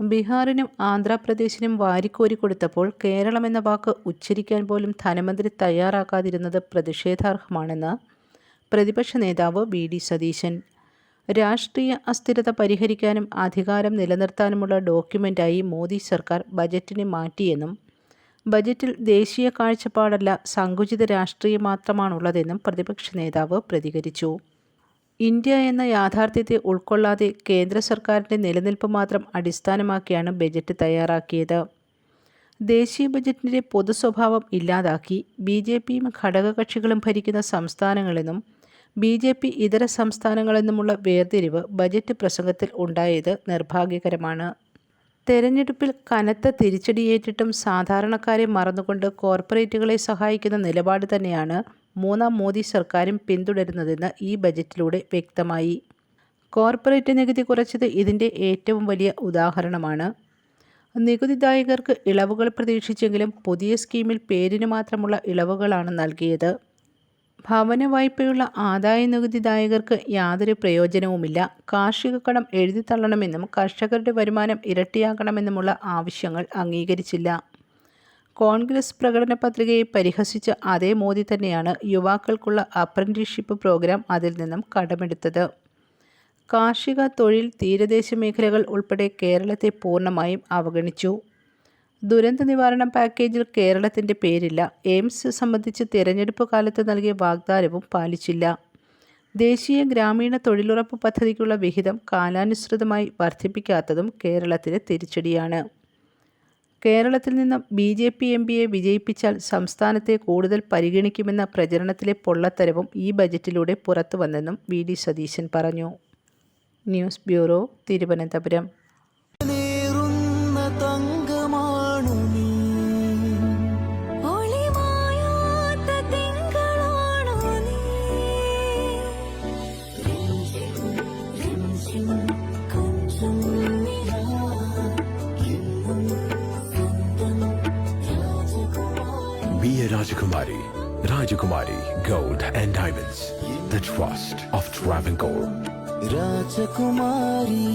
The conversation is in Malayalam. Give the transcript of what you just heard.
ബീഹാറിനും ആന്ധ്രാപ്രദേശിനും വാരിക്കോരി കൊടുത്തപ്പോൾ കേരളം എന്ന വാക്ക് ഉച്ചരിക്കാൻ പോലും ധനമന്ത്രി തയ്യാറാക്കാതിരുന്നത് പ്രതിഷേധാർഹമാണെന്ന് പ്രതിപക്ഷ നേതാവ് വി ഡി സതീശൻ. രാഷ്ട്രീയ അസ്ഥിരത പരിഹരിക്കാനും അധികാരം നിലനിർത്താനുമുള്ള ഡോക്യുമെന്റായി മോദി സർക്കാർ ബജറ്റിനെ മാറ്റിയെന്നും ബജറ്റിൽ ദേശീയ കാഴ്ചപ്പാടല്ല സങ്കുചിത രാഷ്ട്രീയം മാത്രമാണുള്ളതെന്നും പ്രതിപക്ഷ നേതാവ് പ്രതികരിച്ചു. ഇന്ത്യ എന്ന യാഥാർത്ഥ്യത്തെ ഉൾക്കൊള്ളാതെ കേന്ദ്ര സർക്കാരിന്റെ നിലനിൽപ്പ് മാത്രം അടിസ്ഥാനമാക്കിയാണ് ബജറ്റ് തയ്യാറാക്കിയത്. ദേശീയ ബജറ്റിന്റെ പൊതു സ്വഭാവം ഇല്ലാതാക്കി ബി ജെ പിയും ഘടകകക്ഷികളും ഭരിക്കുന്ന സംസ്ഥാനങ്ങളെന്നും ബി ജെ പി ഇതര സംസ്ഥാനങ്ങളെന്നുമുള്ള വേർതിരിവ് ബജറ്റ് പ്രസംഗത്തിൽ ഉണ്ടായത് നിർഭാഗ്യകരമാണ്. തെരഞ്ഞെടുപ്പിൽ കനത്ത തിരിച്ചടിയേറ്റിട്ടും സാധാരണക്കാരെ മറന്നുകൊണ്ട് കോർപ്പറേറ്റുകളെ സഹായിക്കുന്ന നിലപാട് തന്നെയാണ് മൂന്നാം മോദി സർക്കാരും പിന്തുടരുന്നതെന്ന് ഈ ബജറ്റിലൂടെ വ്യക്തമായി. കോർപ്പറേറ്റ് നികുതി കുറച്ചത് ഇതിന്റെ ഏറ്റവും വലിയ ഉദാഹരണമാണ്. നികുതിദായകർക്ക് ഇളവുകൾ പ്രതീക്ഷിച്ചെങ്കിലും പുതിയ സ്കീമിൽ പേരിന് മാത്രമുള്ള ഇളവുകളാണ് നൽകിയത്. ഭവന വായ്പയുള്ള ആദായ നികുതിദായകർക്ക് യാതൊരു പ്രയോജനവുമില്ല. കാർഷിക കടം എഴുതിത്തള്ളണമെന്നും കർഷകരുടെ വരുമാനം ഇരട്ടിയാക്കണമെന്നുമുള്ള ആവശ്യങ്ങൾ അംഗീകരിച്ചില്ല. കോൺഗ്രസ് പ്രകടന പത്രികയെ പരിഹസിച്ച അതേ മോദി തന്നെയാണ് യുവാക്കൾക്കുള്ള അപ്രന്റീഷിപ്പ് പ്രോഗ്രാം അതിൽ നിന്നും കടമെടുത്തത്. കാർഷിക തൊഴിൽ തീരദേശ മേഖലകൾ ഉൾപ്പെടെ കേരളത്തെ പൂർണമായും അവഗണിച്ചു. ദുരന്ത നിവാരണ പാക്കേജിൽ കേരളത്തിന്റെ പേരില്ല. എയിംസ് സംബന്ധിച്ച് തിരഞ്ഞെടുപ്പ് കാലത്ത് നൽകിയ വാഗ്ദാനവും പാലിച്ചില്ല. ദേശീയ ഗ്രാമീണ തൊഴിലുറപ്പ് പദ്ധതിക്കുള്ള വിഹിതം കാലാനുസൃതമായി വർദ്ധിപ്പിക്കാത്തതും കേരളത്തിന് തിരിച്ചടിയാണ്. കേരളത്തിൽ നിന്നും ബി ജെ പി എം പിയെ വിജയിപ്പിച്ചാൽ സംസ്ഥാനത്തെ കൂടുതൽ പരിഗണിക്കുമെന്ന പ്രചരണത്തിലെ പൊള്ളത്തരവും ഈ ബജറ്റിലൂടെ പുറത്തുവന്നെന്നും വി ഡി സതീശൻ പറഞ്ഞു. News bureau Thiruvananthapuram. രാജകുമാരി Be a Rajakumari. Rajakumari Gold and Diamonds. The trust of Travancore. രാജകുമാരി